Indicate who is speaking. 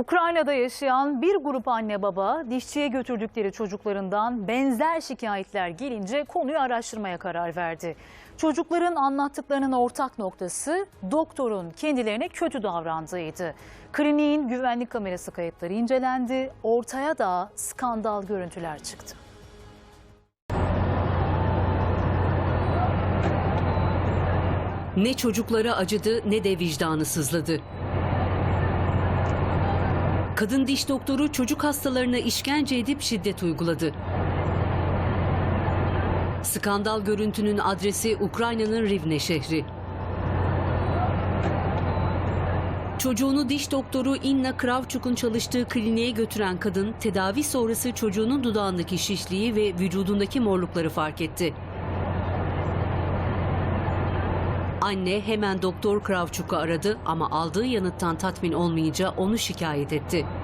Speaker 1: Ukrayna'da yaşayan bir grup anne baba dişçiye götürdükleri çocuklarından benzer şikayetler gelince konuyu araştırmaya karar verdi. Çocukların anlattıklarının ortak noktası doktorun kendilerine kötü davrandığıydı. Kliniğin güvenlik kamerası kayıtları incelendi. Ortaya da skandal görüntüler çıktı.
Speaker 2: Ne çocuklara acıdı ne de vicdanı sızladı. Kadın diş doktoru çocuk hastalarına işkence edip şiddet uyguladı. Skandal görüntünün adresi Ukrayna'nın Rivne şehri. Çocuğunu diş doktoru Inna Kravchuk'un çalıştığı kliniğe götüren kadın tedavi sonrası çocuğunun dudağındaki şişliği ve vücudundaki morlukları fark etti. Anne hemen Doktor Kravchuk'u aradı ama aldığı yanıttan tatmin olmayınca onu şikayet etti.